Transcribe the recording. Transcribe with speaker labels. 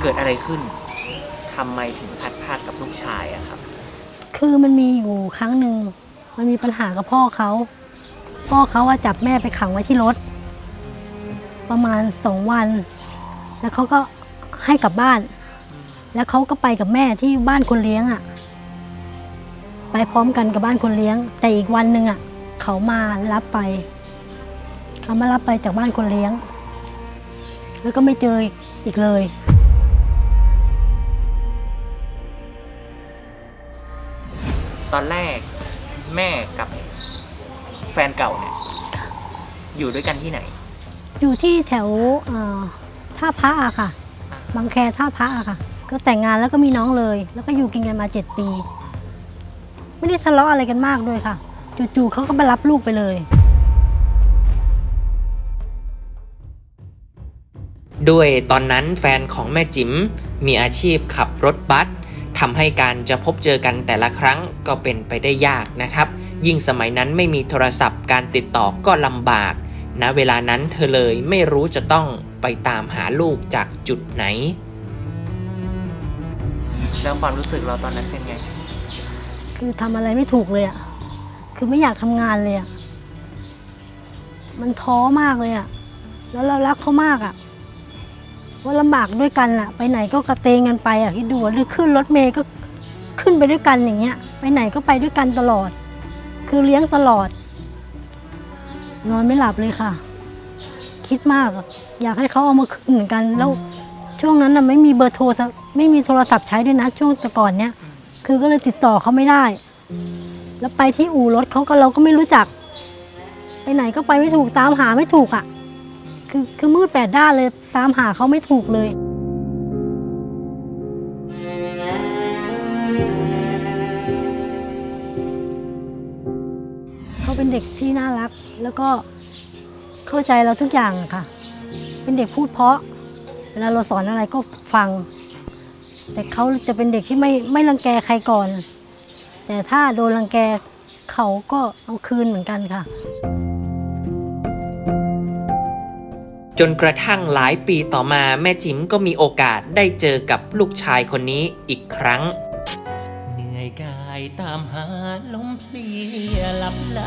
Speaker 1: เกิดอะไรขึ้นทำไมถึงพัดพลาดกับลูกชายอะครับ
Speaker 2: คือมันมีอยู่ครั้งหนึ่งมันมีปัญหากับพ่อเขาพ่อเขาว่าจับแม่ไปขังไว้ที่รถ ประมาณสองวัน แล้วเขาก็ให้กลับบ้าน แล้วเขาก็ไปกับแม่ที่บ้านคนเลี้ยงอะ่ะไปพร้อมกันกับบ้านคนเลี้ยง แต่อีกวันหนึ่งอะ่ะเขามารับไป เขามารับไปจากบ้านคนเลี้ยง แล้วก็ไม่เจออีกเลย
Speaker 1: ตอนแรกแม่กับแฟนเก่าเนี่ยอยู่ด้วยกันที่ไหน
Speaker 2: อยู่ที่แถวเอ่อท่าพระอะค่ะ บางแคท่าพระอะค่ะ ก็แต่งงานแล้วก็มีน้องเลย แล้วก็อยู่กินกันมาเจ็ดปี ไม่ได้ทะเลาะอะไรกันมากด้วยค่ะ จู่ๆเขาก็มารับลูกไปเลย
Speaker 3: ด้วยตอนนั้นแฟนของแม่จิ๋มมีอาชีพขับรถบัส ทำให้การจะพบเจอกันแต่ละครั้งก็เป็นไปได้ยากนะครับ ยิ่งสมัยนั้นไม่มีโทรศัพท์การติดต่อก็ลำบากณเวลานั้นเธอเลยไม่รู้จะต้องไปตามหาลูกจากจุดไหน
Speaker 1: แล้วความรู้สึกเราตอนนั้นเป็นไง
Speaker 2: คือทำอะไรไม่ถูกเลยอะคือไม่อยากทำงานเลยอะมันท้อมากเลยอะแล้วเรารักเขามากอะ ว่าลำบากด้วยกันอะไปไหนก็กระเตงกันไปอะคิดดูหรือขึ้นรถเมย์ก็ขึ้นไปด้วยกันอย่างเงี้ย ไปไหนก็ไปด้วยกันตลอด คือเลี้ยงตลอด นอนไม่หลับเลยค่ะ คิดมากอะอยากให้เขาเอามาคืนเหมือนกัน แล้วช่วงนั้นน่ะไม่มีเบอร์โทรศัพท์ไม่มีโทรศัพท์ใช้ด้วยนะ ช่วงแต่ก่อนเนี้ยคือก็เลยติดต่อเขาไม่ได้ แล้วไปที่อู่รถเขาก็เราก็ไม่รู้จัก ไปไหนก็ไปไม่ถูกตามหาไม่ถูกอะ คือคือมืดแปดด้านเลยตามหาเขาไม่ถูกเลยเขาเป็นเด็กที่น่ารัก แล้วก็เข้าใจเราทุกอย่างค่ะ เป็นเด็กพูดเพราะ เวลาเราสอนอะไรก็ฟัง แต่เขาจะเป็นเด็กที่ไม่ไม่รังแกใครก่อน แต่ถ้าโดนรังแกเขาก็เอาคืนเหมือนกันค่ะ
Speaker 3: จนกระทั่งหลายปีต่อมาแม่จิ๋มก็มีโอกาสได้เจอกับลูกชายคนนี้อีกครั้ง
Speaker 4: เหนื่อยกายตามหาลมเพลียหลับไหล